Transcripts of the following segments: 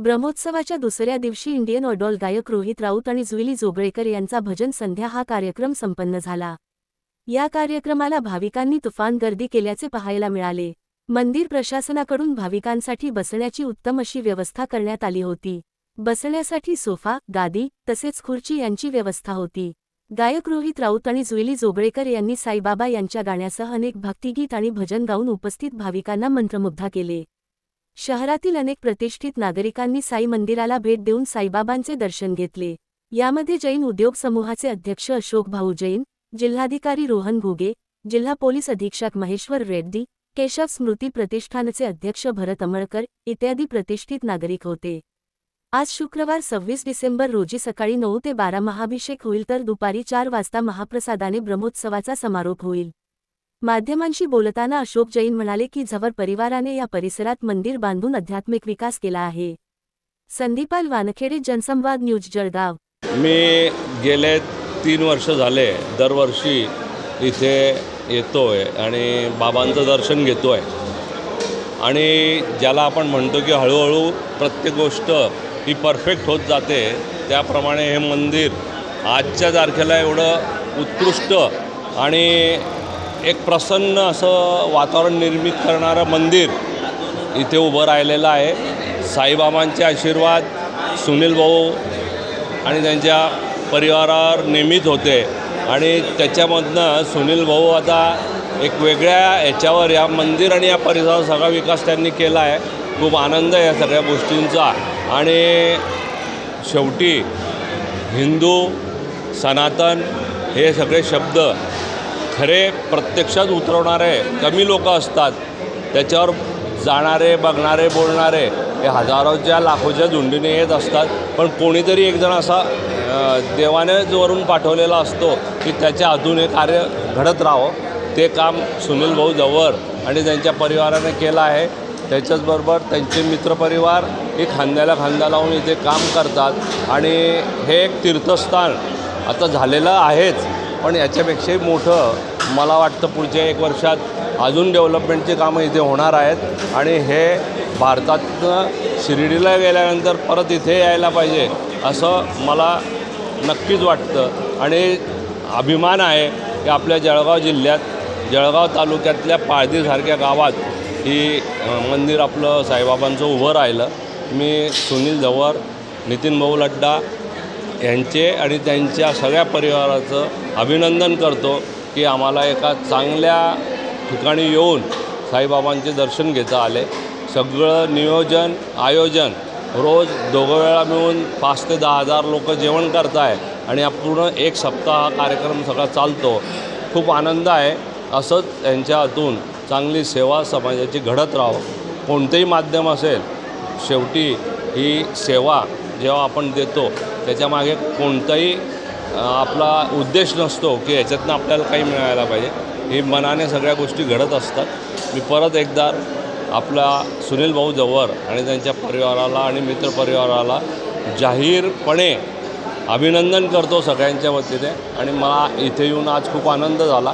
ब्रह्मोत्सवाच्या दुसऱ्या दिवशी इंडियन ऑडॉल गायक रोहित राऊत आणि जुईली जोगळेकर यांचा भजन संध्या हा कार्यक्रम संपन्न झाला. या कार्यक्रमाला भाविकांनी तुफान गर्दी केल्याचे पाहायला मिळाले. मंदिर प्रशासनाकडून भाविकांसाठी बसण्याची उत्तम अशी व्यवस्था करण्यात आली होती. बसण्यासाठी सोफा गादी तसेच खुर्ची यांची व्यवस्था होती. गायक रोहित राऊत आणि जुईली जोगळेकर यांनी साईबाबा यांच्या गाण्यासह अनेक भक्तिगीत आणि भजन गाऊन उपस्थित भाविकांना मंत्रमुग्धा केले. शहरातील अनेक प्रतिष्ठित नागरिकांनी साई मंदिराला भेट देऊन साईबाबांचे दर्शन घेतले. यामध्ये जैन उद्योग समूहाचे अध्यक्ष अशोक भाऊ जैन जिल्हाधिकारी रोहन घुगे जिल्हा पोलीस अधीक्षक महेश्वर रेड्डी केशव स्मृती प्रतिष्ठानचे अध्यक्ष भरत अमळकर इत्यादी प्रतिष्ठित नागरिक होते. आज शुक्रवार सव्वीस डिसेंबर रोजी सकाळी नऊ ते बारा महाभिषेक होईल तर दुपारी चार वाजता महाप्रसादाने ब्रह्मोत्सवाचा समारोप होईल. माध्यमांशी बोलताना अशोक जैन म्हणाले की झवर परिवाराने या परिसरात मंदिर बांधून आध्यात्मिक विकास केला आहे. संदीपाल वानखेडे जनसंवाद न्यूज जळगाव. मी गेले तीन वर्ष झाले दरवर्षी इथे येतो आहे आणि बाबांचं दर्शन घेतो आहे आणि ज्याला आपण म्हणतो की हळूहळू प्रत्येक गोष्ट ही परफेक्ट होत जाते त्याप्रमाणे हे मंदिर आजच्या तारखेला एवढं उत्कृष्ट आणि एक प्रसन्न असं वातावरण निर्मित करणारं मंदिर इथे उभं राहिलेलं आहे. साईबाबांचे आशीर्वाद सुनील भाऊ आणि त्यांच्या परिवारावर नेहमीच होते. आणि त्याच्यामधनं सुनील भाऊ आता एक वेगळ्या याच्यावर या मंदिर आणि या परिसराचा सगळा विकास त्यांनी केला आहे. खूप आनंद आहे या सगळ्या गोष्टींचा. आणि शेवटी हिंदू सनातन हे सगळे शब्द खरे प्रत्यक्षात उतरवणारे कमी लोक असतात त्याच्यावर जाणारे बघणारे बोलणारे हे हजारोच्या लाखोच्या झुंडीने येत असतात पण कोणीतरी एकजण असा देवाने जोरून पाठवलेला असतो की त्याच्या अजून हे कार्य घडत राहावं. ते काम सुनील भाऊ जवळ आणि त्यांच्या परिवाराने केलं आहे. त्याच्याचबरोबर त्यांचे मित्रपरिवार हे खांद्याला खांदा लावून इथे काम करतात. आणि हे एक तीर्थस्थान आता झालेलं आहेच. पण याच्यापेक्षाही मोठं मला वाटतं पुढच्या एक वर्षात अजून डेव्हलपमेंटची कामं इथे होणार आहेत. आणि हे भारतातनं शिर्डीला गेल्यानंतर परत इथे यायला पाहिजे असं मला नक्कीच वाटतं. आणि अभिमान आहे की आपल्या जळगाव जिल्ह्यात जळगाव तालुक्यातल्या पाळदीसारख्या गावात ही मंदिर आपलं साईबाबांचं उभं राहिलं. मी सुनील जव्हर नितीन भाऊ लड्डा यांचे आणि त्यांच्या सगळ्या परिवाराचं अभिनंदन करतो की आम्हाला एका चांगल्या ठिकाणी येऊन साईबाबांचे दर्शन घेता आले. सगळं नियोजन आयोजन रोज दोघं वेळा मिळून पाच ते दहा हजार लोक जेवण करताय आणि पूर्ण एक सप्ताह हा कार्यक्रम सगळा चालतो. खूप आनंद आहे. असंच यांच्या हातून चांगली सेवा समाजाची घडत राहो कोणतेही माध्यम असेल शेवटी ही सेवा जेव्हा आपण देतो त्याच्यामागे कोणताही आपला उद्देश नसतो की ह्याच्यातनं आपल्याला काही मिळायला पाहिजे. ही मनाने सगळ्या गोष्टी घडत असतात. मी परत एकदा आपला सुनील भाऊ जवळ आणि त्यांच्या परिवाराला आणि मित्रपरिवाराला जाहीरपणे अभिनंदन करतो सगळ्यांच्या वतीने आणि मला इथे येऊन आज खूप आनंद झाला.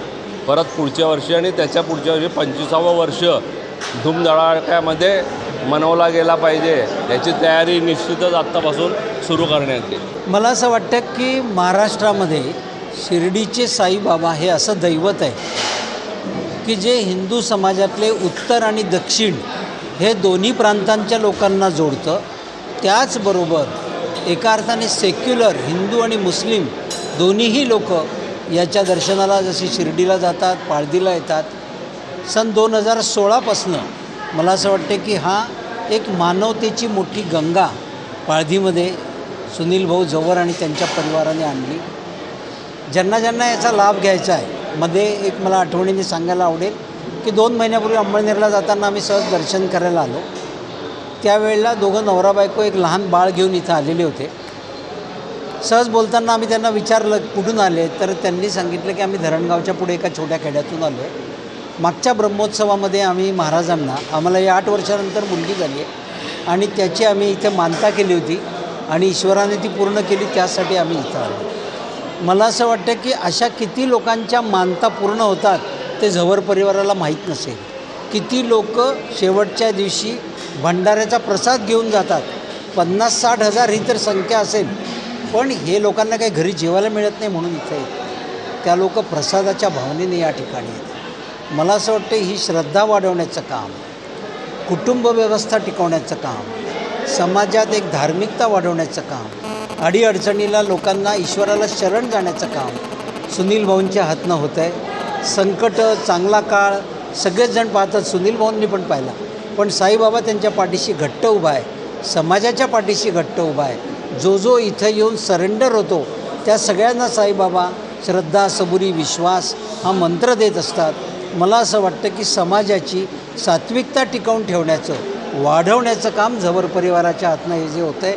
परत पुढच्या वर्षी आणि त्याच्या पुढच्या वर्षी पंचवीसावं वर्ष धूमधडाक्यामध्ये मनवला गेला पाहिजे याची तयारी निश्चितच आत्तापासून सुरू करण्यात येईल. मला असं वाटतं की महाराष्ट्रामध्ये शिर्डीचे साईबाबा हे असं दैवत आहे की जे हिंदू समाजातले उत्तर आणि दक्षिण हे दोन्ही प्रांतांच्या लोकांना जोडतं. त्याचबरोबर एका अर्थाने सेक्युलर हिंदू आणि मुस्लिम दोन्हीही लोक याच्या दर्शनाला जशी शिर्डीला जातात पाळदीला येतात. सन दोन हजार सोळापासनं मला असं वाटतं की हा एक मानवतेची मोठी गंगा पाळधीमध्ये सुनील भाऊ जवळ आणि त्यांच्या परिवाराने आणली. ज्यांना ज्यांना याचा लाभ घ्यायचा आहे मध्ये एक मला आठवणीने सांगायला आवडेल की दोन महिन्यापूर्वी अंबळनेरला जाताना आम्ही सहज दर्शन करायला आलो. त्यावेळेला दोघं नवरा बायको एक लहान बाळ घेऊन इथं आलेले होते. सहज बोलताना आम्ही त्यांना विचारलं कुठून आले? तर त्यांनी सांगितलं की आम्ही धरणगावच्या पुढे एका छोट्या खेड्यातून आलो आहे मागच्या ब्रह्मोत्सवामध्ये आम्ही महाराजांना आम्हाला या आठ वर्षानंतर मुलगी झाली आहे आणि त्याची आम्ही इथे मानता केली होती. आणि ईश्वराने ती पूर्ण केली त्यासाठी आम्ही इथं आलो. मला असं वाटतं की अशा किती लोकांच्या मानता पूर्ण होतात ते झवर परिवाराला माहीत नसेल. किती लोक शेवटच्या दिवशी भंडाऱ्याचा प्रसाद घेऊन जातात. पन्नास साठ हजार ही तर संख्या असेल पण हे लोकांना काही घरी जेवायला मिळत नाही म्हणून इथं येत त्या लोक प्रसादाच्या भावनेने या ठिकाणी येतात. मला असं वाटतं ही श्रद्धा वाढवण्याचं काम कुटुंब व्यवस्था टिकवण्याचं काम समाजात एक धार्मिकता वाढवण्याचं काम अडीअडचणीला लोकांना ईश्वराला शरण जाण्याचं काम सुनील भाऊंच्या हातनं होतं आहे संकट चांगला काळ सगळेच जण पाहतात सुनील भाऊंनी पण पाहिला. पण साईबाबा त्यांच्या पाठीशी घट्ट उभा आहे. समाजाच्या पाठीशी घट्ट उभा आहे. जो जो इथं येऊन सरेंडर होतो त्या सगळ्यांना साईबाबा श्रद्धा सबुरी विश्वास हा मंत्र देत असतात. मला असं वाटतं की समाजाची सात्विकता टिकवून ठेवण्याचं वाढवण्याचं काम झवर परिवाराच्या हातनं हे जे होतं आहे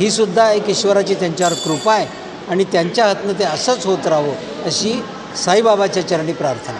ही सुद्धा एक ईश्वराची त्यांच्यावर कृपा आहे आणि त्यांच्या हातनं ते असंच होत राहावं अशी साईबाबाच्या चरणी प्रार्थना.